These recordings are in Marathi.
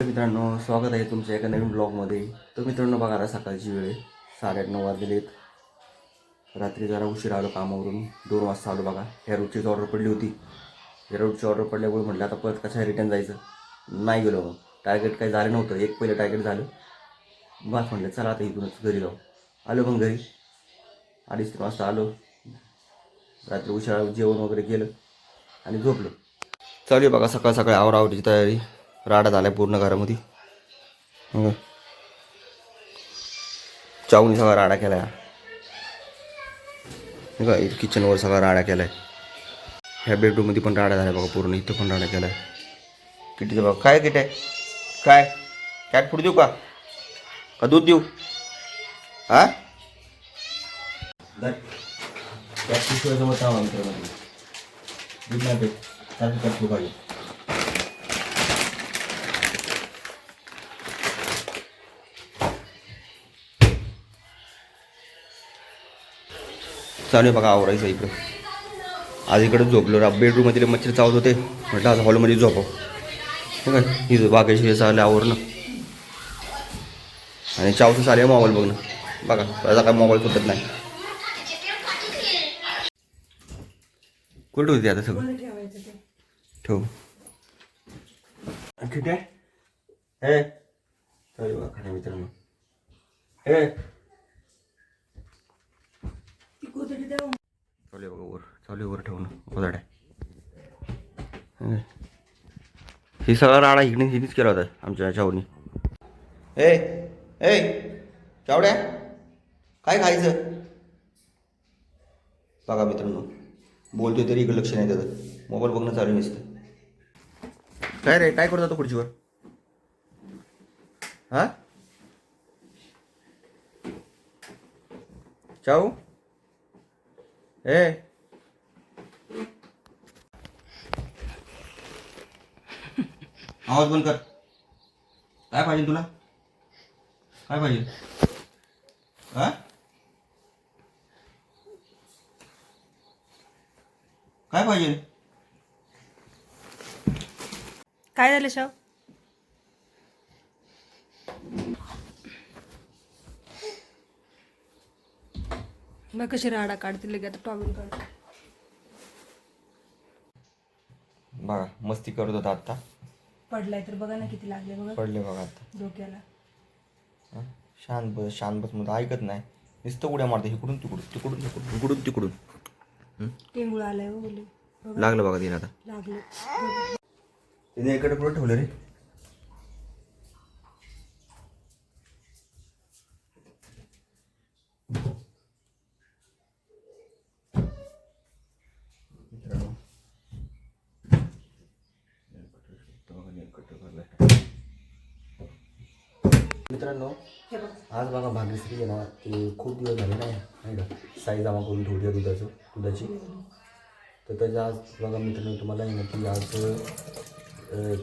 मित्रांनो स्वागत आहे तुमच्या एका नवीन ब्लॉगमध्ये तर मित्रांनो बघा आता सकाळची वेळ साडेआठ नऊ वाजलेत रात्री जरा उशीर आलो कामावरून. दोन वाजता आलो बघा. ह्या रोडचीच ऑर्डर पडली होती. ह्या रोडची ऑर्डर पडल्यामुळे म्हटलं आता परत कशा रिटर्न जायचं? नाही गेलो मग. टार्गेट काही झालं नव्हतं. एक पहिलं टार्गेट झालं. बस म्हटलं चला आता इथूनच घरी जाऊ. आलो मग घरी. अडीच तीन वाजता आलो. रात्री उशिरा जेवण वगैरे केलं आणि झोपलो. चालू बघा सकाळ सकाळी आवरावरीची तयारी. राडा झालाय पूर्ण घरामध्ये. चावणी सगळा राडा हे। बघा इथं किचनवर सगळा राडा केलाय ह्या बेडरूममध्ये पण राडा झाला बघा पूर्ण इथं पण राडा केलाय कितीचं बघा काय किट आहे काय कॅट फ़ूड देऊ का? का दूध देऊ हा? दूध नाही कॅट फ़ूड पाहिजे चालू आहे बघा आवरायचं इकडं आज इकडं झोपलो रा. बेडरूममध्ये मच्छर चावत होते. म्हटलं आज हॉलमध्ये झोपाव. ठीक आहे. ही बागेशी चाललं आवरणं. आणि चावचं चालू आहे मोबाईल बघणं. बघा त्याचा काय मोबाईल सुटत नाही. कुठं होती आता सगळं? ठेव. ठीक आहे हे? मित्रांनो. हे? चालू आहे बघा वर चालू आहे वर ठेवणं आहे ही सगळा राडा हिने हिनीच केला होता आमच्या चावनी ए ए चावड्या काय खायचं? बघा मित्रांनो बोलतोय तरी इकडे लक्ष नाही त्याचं मोबाईल बघणं चालू नसतं. काय रे काय करतो खुर्चीवर? हा? चाऊ ए. आवाज बंद कर. काय पाहिजे तुला? काय पाहिजे? हा? काय पाहिजे? काय झालं शाव मग कशी राडा काढते लगे आता टॉवेल काढ बघा मस्ती करत होता आता पडलाय तर बघा ना किती लागले बघा. पडले बघा आता. डोक्याला. हा? शांत बस शांत बसमध्ये ऐकत नाही. नुसतं उड्या मारते इकडून तिकडून तिकडून तिकडून इकडून तिकडून. टेंगुळ आलाय हो बोले लागलं बघा तिने आता. लागले. तिने इकडे कुठं ठेवलं रे मित्रांनो मित्रांनो आज बघा भाग्यश्री आहे ना ते खूप दिवस झाले नाही नाही का? साई जमा करून ठेवली आहे दुधाचं दुधाची. तर त्याच्या आज बघा मित्रांनो तुम्हाला आहे ना की आज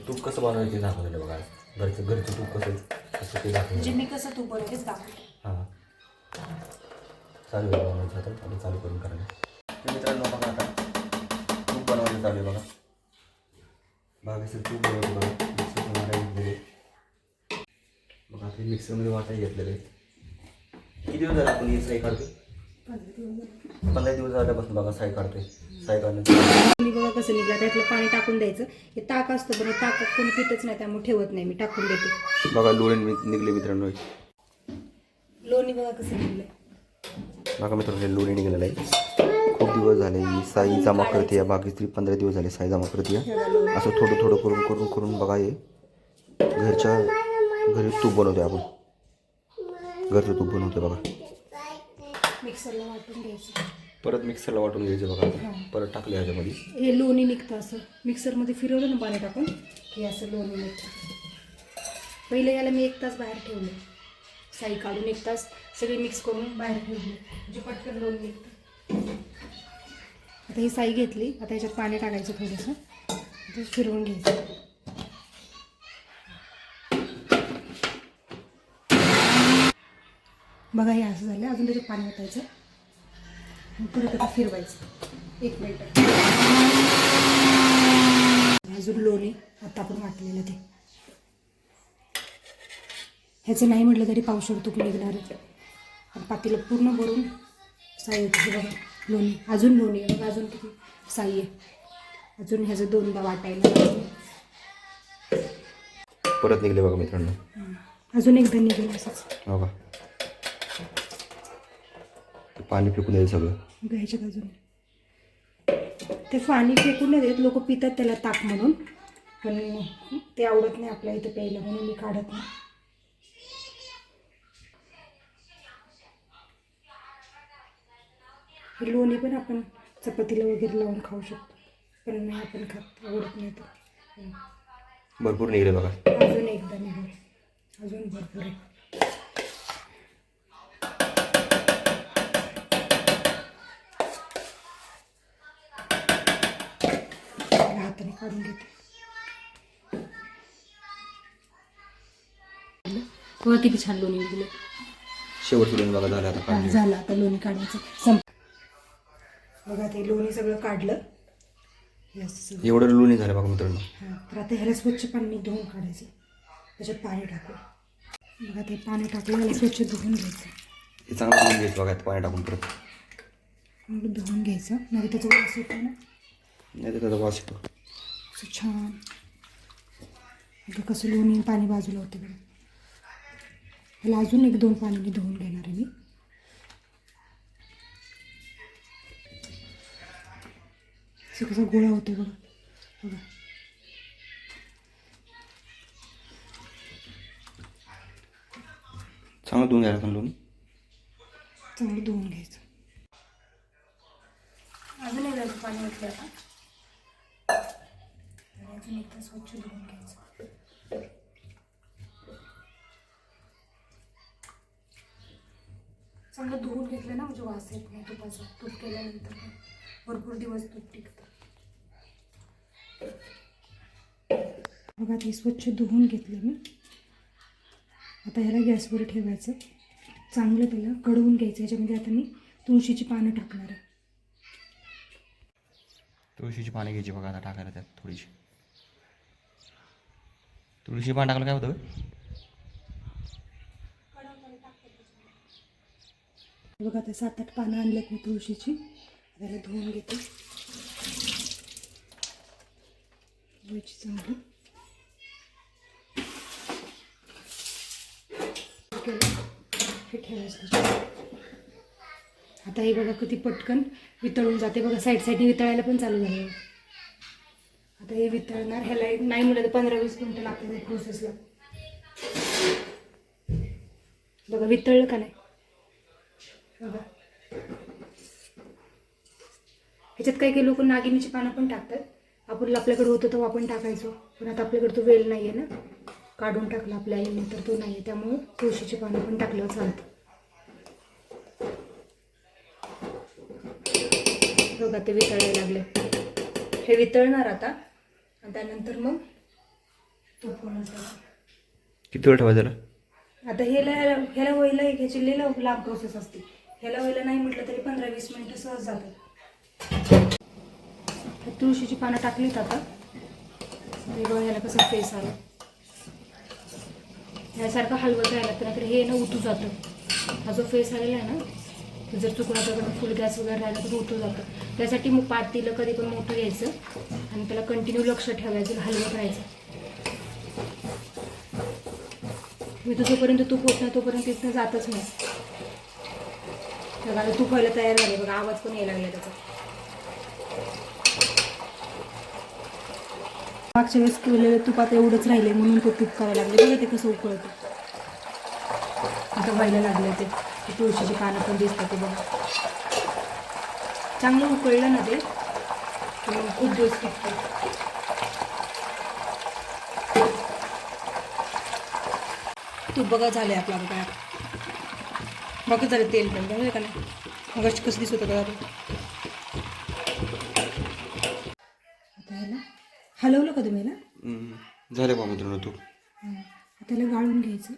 तूप कसं बनवायचं ते दाखवलेलं बघा आज. घरचं घरचं तूप कसं कसं ते दाखवलं म्हणजे मी कसं तू बनवतेच दाखवते. हां. चालू आहे बनवायचं आता आता चालू करून करायला. तर मित्रांनो बघा आता तूप बनवायचं चालू आहे बघा. भाग्यश्री तूप बनवायचं बघा. बघा ते मिक्सरमध्ये वाटायला घेतलेले किती दिवस झाले आपण ही साई काढतोय? पंधरा दिवस झाल्यापासून बघा साई काढतोय. साई काढण्याचं मी बघा कसं निघला त्यातलं पाणी टाकून द्यायचं. हे ताक असतं पण हे ताकात कोणी पितच नाही त्यामुळे ठेवत नाही मी टाकून देते. बघा लोणी नि- निघले मित्रांनो. लोणी बघा कसं निघलंय बघा मित्रांनो हे लोणी निघालेलं आहे. खूप दिवस झाले ही साई जमा करते बाकी पंधरा दिवस झाले साई जमा करते असं थोडं थोडं करून करून करून बघा हे. घरच्या घरी तूप बनवते आपण. घरचं तूप बनवते बघा. मिक्सरला वाटून घ्यायचं. परत मिक्सरला वाटून घ्यायचं बघा आता. परत टाकले ह्याच्यामध्ये हे लोणी निघतं असं. मिक्सरमध्ये फिरवलं ना पाणी टाकून हे असं लोणी निघतं. पहिले याला मी एक तास बाहेर ठेवले. साई काढून एक तास सगळे मिक्स करून बाहेर ठेवले. म्हणजे पटकन लोणी निघतं. आता ही साई घेतली. आता ह्याच्यात पाणी टाकायचं थोडंसं. फिरवून घ्यायचं. बघा हे असं झालं. अजून त्याच्यात पाणी ओतायचं. परत आता फिरवायचं. एक मिनटं अजून लोणी आता आपण वाटलेलं ते. ह्याचं नाही म्हटलं तरी पावशेर तूप निघणारच आणि पातीला पूर्ण भरून साई होती. बघा लोणी. अजून लोणी आहे. बघा अजून किती साई आहे. अजून ह्याचं दोनदा वाटायला. परत निघले बघा मित्रांनो. अजून एकदा निघेल असंच. हो पाणी फेकून द्यायचं सगळं. घ्यायच्यात अजून? ते पाणी फेकून नाही देत लोक पितात त्याला ताक म्हणून. पण ते आवडत नाही आपल्या इथं प्यायला म्हणून मी काढत नाही. हे लोणी पण आपण चपातीला वगैरे लावून खाऊ शकतो. पण नाही आपण खात आवडत नाही तर. भरपूर निघले बघा. अजून एकदा निघून अजून भरपूर आहे आपल्या हाताने काढून घेते. बघा किती छान लोणी निघले शेवट सोडून बघा झालं आता झालं आता लोणी काढायचं. संप बघा ते लोणी सगळं काढलं. एवढं लोणी झालं बघा मित्रांनो. तर आता ह्याला स्वच्छ पाणी धुवून काढायचं. त्याच्यात पाणी टाकू. बघा ते पाणी टाकलं ह्याला स्वच्छ धुवून घ्यायचं. हे चांगलं धुवून घ्यायचं बघा पाणी टाकून परत. धुवून घ्यायचं. नाही त्याचं वास येतो ना. नाही त्याचा वास येतो. असं छान आता कसं लोणी पाणी बाजूला होते बघा. ह्याला अजून एक दोन पाण्याने धुवून घेणार आहे मी. असं कसं गोळा होते बघा. बघा. चांगलं धुवून घ्यायला पण लोणी. चांगलं धुवून घ्यायचं. अजून एकदा पाणी ओतलं आता अजून एकदा स्वच्छ धुवून घ्यायचं. चांगलं धुवून घेतलं ना म्हणजे वास येत नाही तुपाचा तूप केल्यानंतर भरपूर दिवस तूप टिकतं. बघा ते स्वच्छ धुवून घेतलं मी. आता ह्याला गॅसवर ठेवायचं. चांगलं त्याला कढवून घ्यायचं. याच्यामध्ये आता मी तुळशीची पानं टाकणार आहे. तुळशीची पानं घ्यायची बघा आता टाकायला त्यात थोडीशी. तुळशी पान टाकलं काय होतं? बघा आता सात आठ पानं आणलेत मी तुळशीची. त्याला धुवून घेते. धुवायची चांगली हे ठेवायचं आता हे बघा किती पटकन वितळून जाते. बघा साईड साईडने वितळायला पण चालू झालं. आता हे वितळणार ह्याला एक नाही म्हणलं तर पंधरा वीस मिनटं लागतात या प्रोसेसला बघा वितळलं का नाही? बघा. ह्याच्यात काही काही लोक नागिनीची पानं पण टाकतात. आपण आपल्याकडे होतं तो आपण टाकायचो. पण आता आपल्याकडे तो वेल नाही आहे ना. काढून टाकला आपल्या आईने तर तो नाही आहे त्यामुळं तुळशीची पानं पण टाकल्यावर चालतं. बघा ते वितळायला लागले. हे वितळणार आता. आणि त्यानंतर मग. किती वेळ ठेवायचं आता ह्याला ह्याला व्हायला एक ह्याची लई लांब लांब प्रोसेस असते. ह्याला व्हायला नाही म्हटलं तरी पंधरा वीस मिनटं सहज जातात. तुळशीची पानं टाकलीत आता. ह्याला कसं फेस आलं. ह्यासारखं हलवत राहिलं तर हे ना उतू जातं. हा जो फेस आलेला आहे ना जर चुकून आपल्याकडे फुल गॅस वगैरे राहिला तर उठून जातं. त्यासाठी मग पातीला कधी पण मोठं घ्यायचं. आणि त्याला कंटिन्यू लक्ष ठेवायचं हलवत राहायचं. मी तर जोपर्यंत तूप होत नाही तोपर्यंत तिथनं जातच नाही. बघा तूप व्हायला तयार झाले बघा आवाज पण यायला लागला त्याचा. मागच्या वेळेस केलेलं तुपात एवढंच राहिले म्हणून ते तूप करायला लागले. बघा ते कसं उकळतं. आता व्हायला लागलं ते. ते तुळशीची पानं पण दिसतात ते बघा. चांगलं उकळलं ना ते. खूप दिवस टिकतं. तूप बघा झाले आपला बघा बघा झालं तेल पण बघा का नाही? मग कसं दिसत होतं बघा ते. हलवलं का तुम्ही ह्याला झाले बा मित्रांनो तू. आता ह्याला गाळून घ्यायचं.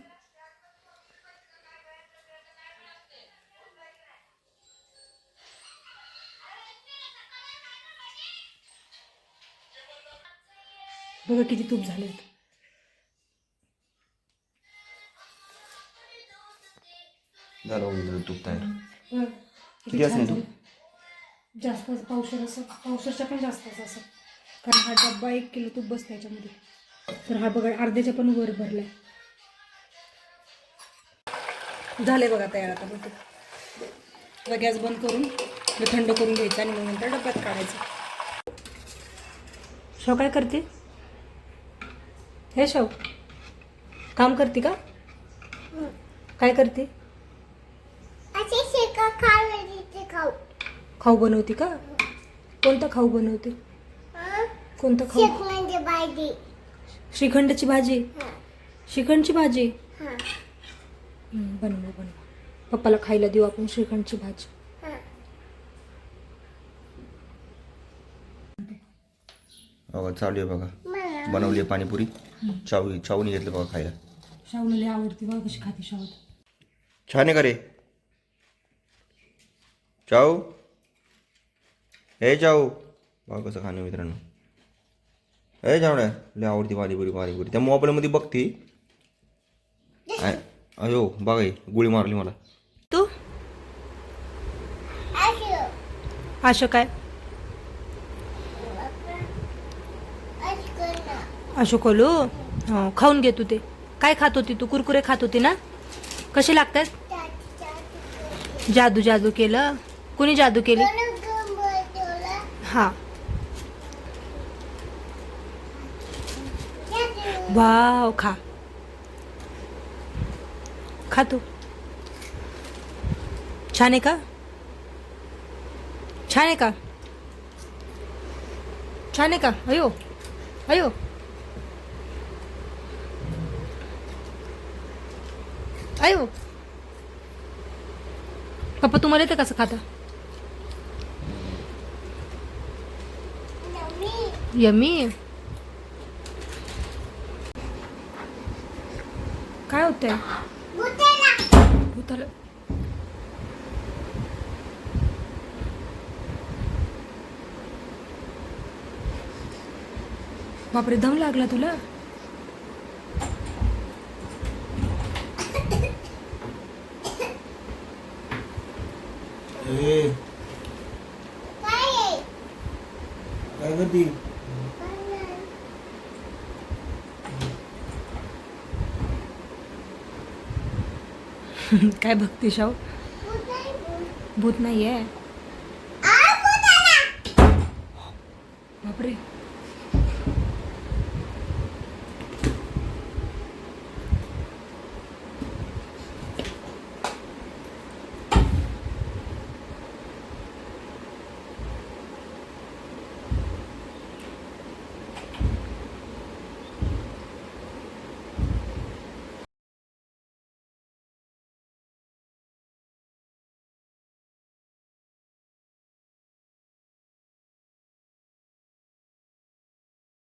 बघा किती तूप झाले झालं होईल तूप तयार. किती. जास्त पावशर असं पावशरच्या पण जास्तच असं कारण हा डब्बा एक किलो तूप बसला याच्यामध्ये. तर हा बघा अर्ध्याच्या पण वर भरलाय. झाले बघा तयार आता बघ. आता गॅस बंद करून थंड करून घ्यायचं आणि मग नंतर डब्यात काढायचं. शव काय करते? हे शव. काम करते का? काय करते? असे शेका खाऊ खाऊ. खाऊ बनवते का? कोणता खाऊ बनवते? कोणता खाऊ? शेक म्हणजे बायडी श्रीखंडची भाजी? श्रीखंडची भाजी? हा. हं, बनव बनव. पप्पाला खायला देऊ आपण श्रीखंडची भाजी. हा. चालू आहे बघा. बनवली आहे पाणीपुरी. चावी चावणी घेतलं बघा खायला. शावला आवडते बघ कशी खाते शावत छान आहे का रे? चाऊ हे चाऊ बघा कसं खाणं मित्रांनो. हे जावड्या लय आवडती पाणीपुरी पाणीपुरी. त्या मोबाईलमध्ये बघती अयो बघा हे, गोळी मारली मला. तू? असं काय असं कर अशोक ओलो खाऊन घे तू ते. काय खात होती तू? कुरकुरे खात होती ना? कसे लागतात? जादू जादू केलं. कुणी जादू केली? हा. वाव खा. खातो छान आहे का? छान आहे का? छान आहे का? अयो अयो. अयो हो. पप्पा तुम्हाला येतं कसं खाता? यमी. काय होतंय? भूताला. बापरे दम लागला तुला काय आहे काय करती काय भक्ती शाव भूत नाहीये बापरे.